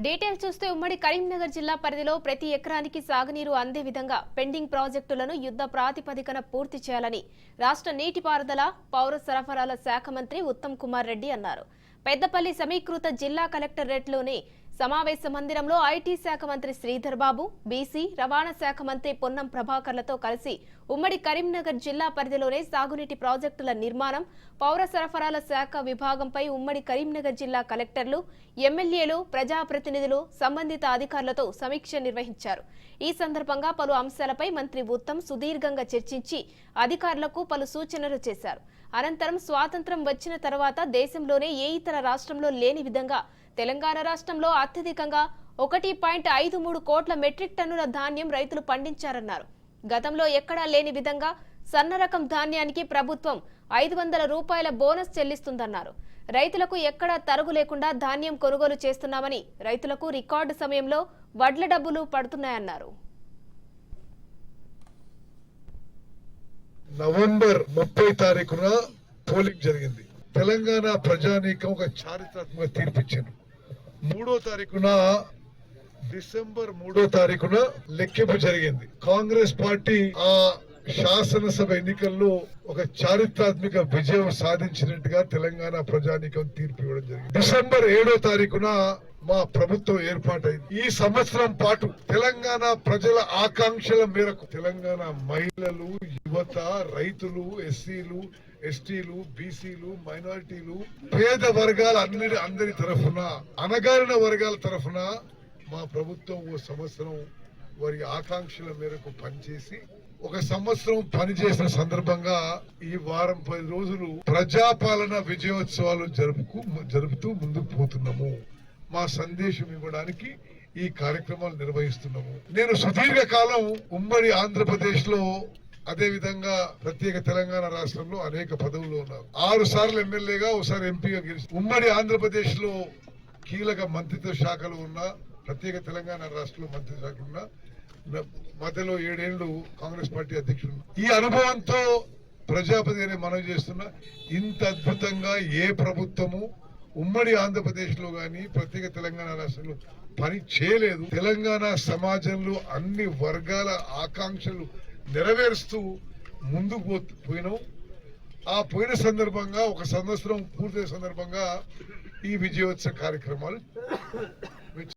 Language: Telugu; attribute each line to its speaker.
Speaker 1: డీటెయిల్స్ చూస్తే ఉమ్మడి కరీంనగర్ జిల్లా పరిధిలో ప్రతి ఎకరానికి సాగునీరు అందే విధంగా పెండింగ్ ప్రాజెక్టులను యుద్ధ ప్రాతిపదికన పూర్తి చేయాలని రాష్ట్ర నీటిపారుదల పౌర సరఫరాల శాఖ మంత్రి ఉత్తమ్ కుమార్ రెడ్డి అన్నారు. పెద్దపల్లి సమీకృత జిల్లా కలెక్టరేట్లోని సమావేశ మందిరంలో ఐటీ శాఖ మంత్రి శ్రీధర్ బాబు బీసీ రవాణా శాఖ మంత్రి పొన్నం ప్రభాకర్లతో కలిసి ఉమ్మడి కరీంనగర్ జిల్లా పరిధిలోనే సాగునీటి ప్రాజెక్టుల నిర్మాణం పౌర సరఫరాల శాఖ విభాగంపై ఉమ్మడి కరీంనగర్ జిల్లా కలెక్టర్లు ఎమ్మెల్యేలు ప్రజాప్రతినిధులు సంబంధిత అధికారులతో సమీక్ష నిర్వహించారు. ఈ సందర్భంగా పలు అంశాలపై మంత్రి ఉత్తమ్ సుదీర్ఘంగా చర్చించి అధికారులకు పలు సూచనలు చేశారు. అనంతరం స్వాతంత్రం వచ్చిన తర్వాత దేశంలోనే ఏ ఇతర రాష్ట్రంలో లేని విధంగా తెలంగాణ రాష్ట్రంలో అత్యధికంగా ఒకటి పాయింట్ ఐదు మూడు కోట్ల మెట్రిక్ టన్నుల ధాన్యం రైతులు పండించారన్నారు. గతంలో ఎక్కడా లేని విధంగా సన్న రకం ధాన్యానికి ప్రభుత్వం ఐదు వందల రూపాయల బోనస్ చెల్లిస్తుందన్నారు. రైతులకు ఎక్కడా తరుగు లేకుండా ధాన్యం కొనుగోలు చేస్తున్నామని రైతులకు రికార్డు సమయంలో వడ్ల డబ్బులు పడుతున్నాయన్నారు.
Speaker 2: నవంబర్ ముప్పై తారీఖున పోలింగ్ జరిగింది. తెలంగాణ ప్రజానీకం ఒక చారిత్రాత్మక తీర్పిచ్చింది మూడో తారీఖున డిసెంబర్ మూడో తారీఖున లెక్కింపు జరిగింది. కాంగ్రెస్ పార్టీ ఆ శాసనసభ ఎన్నికల్లో ఒక చారిత్రాత్మక విజయం సాధించినట్టుగా తెలంగాణ ప్రజానీకం తీర్పు ఇవ్వడం జరిగింది. డిసెంబర్ ఏడో తారీఖున మా ప్రభుత్వం ఏర్పాటైంది. ఈ సంవత్సరం పాటు తెలంగాణ ప్రజల ఆకాంక్షల మేరకు తెలంగాణ మహిళలు యువత రైతులు ఎస్సీలు ఎస్టీలు బీసీలు మైనారిటీలు పేద వర్గాల అందరి అందరి తరఫున అనగారిన వర్గాల తరఫున మా ప్రభుత్వం ఓ సంవత్సరం వారి ఆకాంక్షల మేరకు పనిచేసి ఒక సంవత్సరం పనిచేసిన సందర్భంగా ఈ వారం పది రోజులు ప్రజాపాలన విజయోత్సవాలు జరుపుకు జరుపుతూ ముందుకు పోతున్నాము. మా సందేశం ఇవ్వడానికి ఈ కార్యక్రమాలు నిర్వహిస్తున్నాము. నేను సుదీర్ఘకాలం ఉమ్మడి ఆంధ్రప్రదేశ్లో అదే విధంగా ప్రత్యేక తెలంగాణ రాష్ట్రంలో అనేక పదవులు ఉన్నారు ఆరు సార్లు ఎమ్మెల్యేగా ఒకసారి ఎంపీగా గెలిచి ఉమ్మడి ఆంధ్రప్రదేశ్లో కీలక మంత్రిత్వ శాఖలు ఉన్న ప్రత్యేక తెలంగాణ రాష్ట్రంలో మంత్రిత్వ శాఖలు ఉన్న మధ్యలో ఏడేళ్ళు కాంగ్రెస్ పార్టీ అధ్యక్షుడు ఈ అనుభవంతో ప్రజాపతి అనే మనవి చేస్తున్నా ఇంత అద్భుతంగా ఏ ప్రభుత్వము ఉమ్మడి ఆంధ్రప్రదేశ్లో ప్రత్యేక తెలంగాణ రాష్ట్రంలో పని చేయలేదు. తెలంగాణ సమాజంలో అన్ని వర్గాల ఆకాంక్షలు నెరవేరుస్తూ ముందుకు పో- పోయినాం. ఆ పోయిన సందర్భంగా ఒక సంవత్సరం పూర్తయిన సందర్భంగా ఈ విజయోత్సవ కార్యక్రమాలు